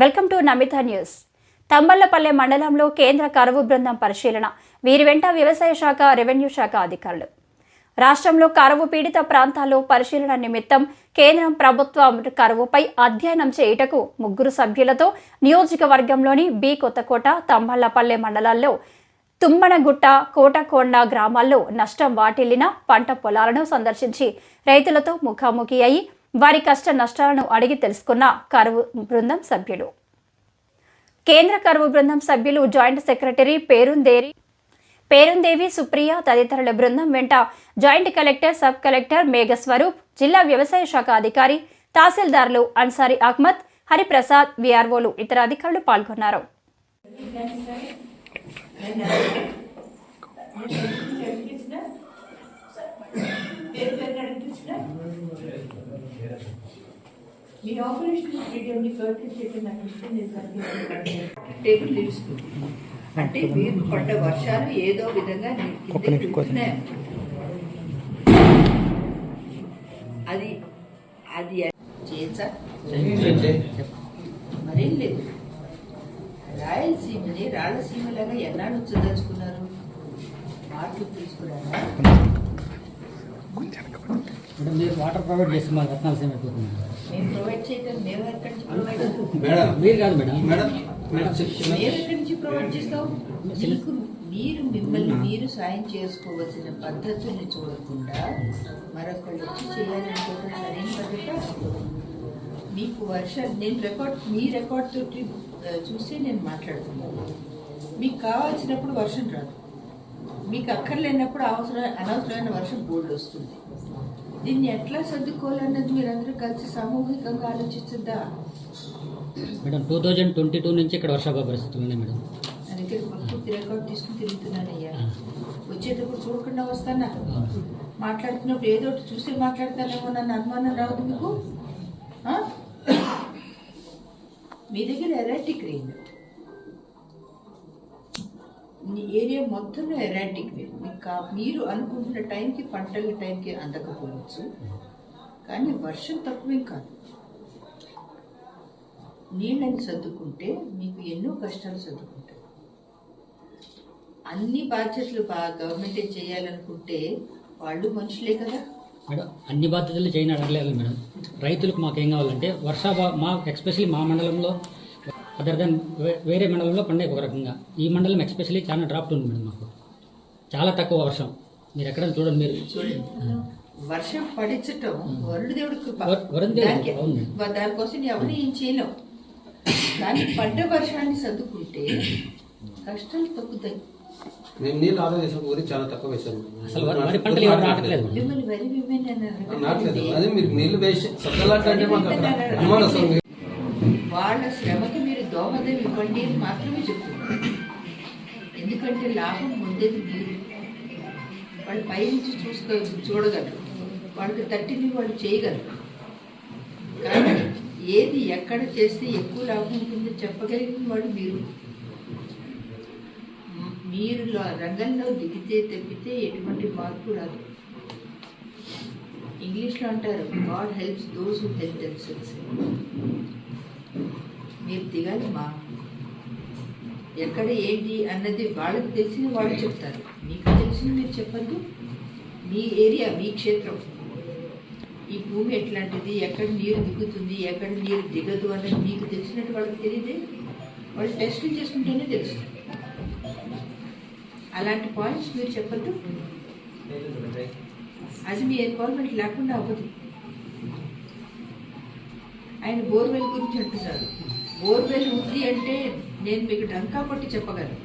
Welcome to Namitha news. Thamballapalle మండలంలో కేంద్ర కరువు బృందం పరిశీలన. వీరి వెంట వ్యవసాయ శాఖ రెవెన్యూ శాఖ అధికారులు. రాష్ట్రంలో కరువు పీడిత ప్రాంతాల్లో పరిశీలన నిమిత్తం కేంద్రం ప్రభుత్వం కరువుపై అధ్యయనం చేయుటకు ముగ్గురు సభ్యులతో నియోజకవర్గంలోని బి కొత్తకోట తంబళ్ళపల్లె మండలాల్లో తుమ్మనగుట్ట కోటకొండ గ్రామాల్లో నష్టం వాటిల్లిన పంట పొలాలను సందర్శించి రైతులతో ముఖాముఖి అయి వారి కష్ట నష్టాలను అడిగి తెలుసుకున్న కరువు బృందం సభ్యులు. కేంద్ర కరువు బృందం సభ్యులు జాయింట్ సెక్రటరీ పేరుందేరి పేరుందేవి సుప్రియ తదితరుల బృందం వెంట joint collector sub collector Meghaswaroop జిల్లా వ్యవసాయ శాఖ అధికారి తహసీల్దార్లు అన్సారీ అహ్మద్ హరిప్రసాద్ విఆర్ఓలు ఇతర అధికారులు పాల్గొన్నారు. మీ ఆపరేషన్ వీడియోని కర్టెన్ చేయడం నాకు ఇష్టం లేదు టేబుల్ నిలుస్తుంది అంటే మీరు పడ్డ వర్షాలు ఏదో విధంగా. అది అది చేయచ్చా మరేం లేదు. రాయలసీమని రాయలసీమలాగా ఎన్నాళ్ళు వచ్చదలుచుకున్నారు మార్పులు మీరు వాటర్ ప్రొవైడ్ చేస్తే మాకు రత్నాల సేమ్ అయిపోతుంది. మీరు కాదు మేడం. మీరు మిమ్మల్ని మీరు సాయం చేసుకోవాల్సిన పద్ధతుల్ని చూడకుండా మరొకళ్ళు వచ్చి చేయాలనుకోవడం సరైన పద్ధత? మీకు వర్షాలు నేను రికార్డ్ మీ రికార్డ్ తోటి చూసి నేను మాట్లాడుతున్నాను. మీకు కావాల్సినప్పుడు వర్షం రాదు. మీకు అక్కర్లేనప్పుడు అవసరం అనవసరమైన వర్షం బోర్డు వస్తుంది. దీన్ని ఎట్లా సర్దుకోవాలన్నది మీరందరూ కలిసి సామూహికంగా ఆలోచించద్దా madam two thousand twenty two నుంచి ఇక్కడ వర్షాభావ పరిస్థితులు ఉన్నాయి మేడం. నా దగ్గర ప్రకృతి రికార్డ్ తీసుకుని తిరుగుతున్నానయ్యా. వచ్చేటప్పుడు చూడకుండా వస్తానా? మాట్లాడుతున్నప్పుడు ఏదో ఒకటి చూసి మాట్లాడతానేమో నన్ను అనుమానం రావద్దు మీకు? మీ దగ్గర ఎరాటిక్ రెయిన్ మీ ఏరియా మొత్తంలో ఎరాటిక్ రెయిన్ మీకు కా- మీరు అనుకుంటున్న టైంకి పంటల టైంకి అందకపోవచ్చు. కానీ వర్షం తక్కువేం కాదు. నీళ్ళని సర్దుకుంటే మీకు ఎన్నో కష్టాలు సర్దుకుంటాయి. అన్ని బాధ్యతలు బాగా గవర్నమెంటే చేయాలనుకుంటే వాళ్ళు మనుషులే కదా. మేడం అన్ని బాధ్యతలు చేయని అడగలేదు మేడం. రైతులకు మాకు ఏం కావాలంటే వర్షాభావ మా ఎక్స్పెషల్లీ మా మండలంలో అదర్ దెన్ వేరే మండలంలో పండే ఒక రకంగా. ఈ మండలం ఎక్స్పెషల్లీ చాలా డ్రాఫ్ట్ ఉంది మేడం మాకు. చాలా తక్కువ వర్షం. మీరు ఎక్కడ చూడండి మీరు చూడండి. వర్షం పడించటం వరుణ దేవుడికి వరుణ దేవుడు, దానికోసం ఎవరు ఏం చేయలేం. కానీ పడ్డ వర్షాన్ని సర్దుకుంటే కష్టాలు తగ్గుతాయి. మేము నీళ్ళు ఆదా చేసాం చాలా తక్కువ వేసాము అసలు వరి- పంటలు ఎవరు నాటలేదు అదే మీరు నీళ్ళు వేసి మాకు అనుమానం వస్తుంది. వాళ్ళ శ్రమకి మీరు ఇవ్వండి అని మాత్రమే చెప్తున్నారు ఎందుకంటే లాభం పొందేది మీరు వాళ్ళు పైనుంచి చూసుకో చూడగలరు. వాళ్ళకి తట్టింది వాళ్ళు చేయగలరు. కానీ ఏది ఎక్కడ చేస్తే ఎక్కువ లాభం ఉంటుందో చెప్పగలిగిన వాడు మీరు. మీరు రంగంలో దిగితే తప్పితే ఎటువంటి మార్పు రాదు. ఇంగ్లీష్లో అంటారు god helps those help themselves మీరు దిగాలి మా ఎక్కడ ఏంటి అన్నది వాళ్ళకి తెలిసిన వాళ్ళు చెప్తారు. మీకు తెలిసింది మీరు చెప్పద్దు. మీ ఏరియా మీ క్షేత్రం. ఈ భూమి ఎట్లాంటిది? ఎక్కడ నీరు దిగుతుంది? ఎక్కడ నీరు దిగదు అన్నది మీకు తెలిసినట్టు వాళ్ళకి తెలియదే? వాళ్ళు టెస్ట్ చేసుకుంటేనే తెలుస్తుంది. అలాంటి పాయింట్స్ మీరు చెప్పద్దు. అది మీ ఇన్వాల్వ్మెంట్ లేకుండా అవ్వదు. ఆయన బోర్వెల్ గురించి అంటున్నారు. బోర్వెల్ ఉంది అంటే నేను మీకు డంకా కొట్టి చెప్పగలను.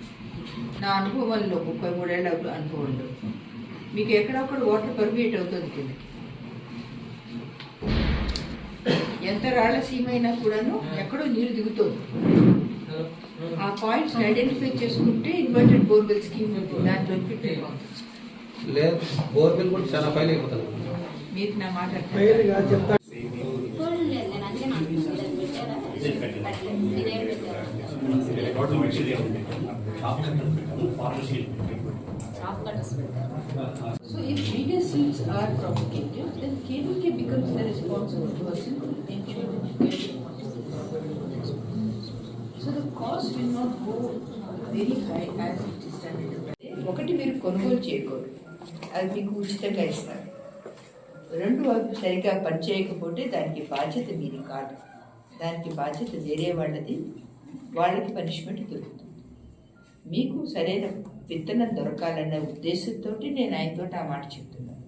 నా అనుభవంలో ముప్పై మూడేళ్ళ అనుభవంలో. మీకు ఎక్కడొక్కడ వాటర్ పర్మియేట్ అవుతుంది కిందకి? ఎంత రాళ్ళ సీమ అయినా కూడాను ఎక్కడో నీరు దిగుతుంది. ఆ పాయింట్స్ ఐడెంటిఫై చేసుకుంటే ఇన్వర్టెడ్ బోర్వెల్ స్కీమ్ దాని బెనిఫిట్ లేదు బోర్వెల్ కూడా చాలా ఫైల్ అయిపోతుంది. మీకు నా మాట So if media seeds are propagated, then KVK becomes the responsible person to ensure that you get what you So the cost will not go very high as it is done ఒకటి మీరు కొనుగోలు చేయకూడదు అది మీకు ఉచితంగా ఇస్తారు రెండు అవి సరిగ్గా పనిచేయకపోతే దానికి బాధ్యత మీది కాదు దానికి బాధ్యత వేరే వాళ్ళది వాళ్ళకి పనిష్మెంట్ దొరుకుతుంది. మీకు సరైన విత్తనం దొరకాలన్న ఉద్దేశంతో నేను ఆయనతో ఆ మాట చెప్తున్నాను.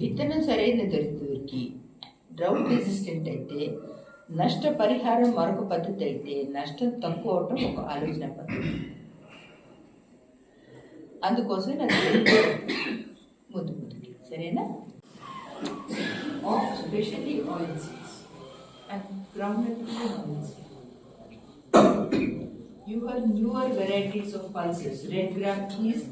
విత్తనం సరైన దొరికి డ్రౌట్ రెసిస్టెంట్ అయితే నష్ట పరిహారం మరొక పద్ధతి అయితే నష్టం తక్కువ అవటం ఒక ఆలోచన పద్ధతి. అందుకోసం నాకు ముందు ముందుకి. సరేనా? Of specially oil seeds and ground oil seeds You have newer varieties of pulses. Red gram is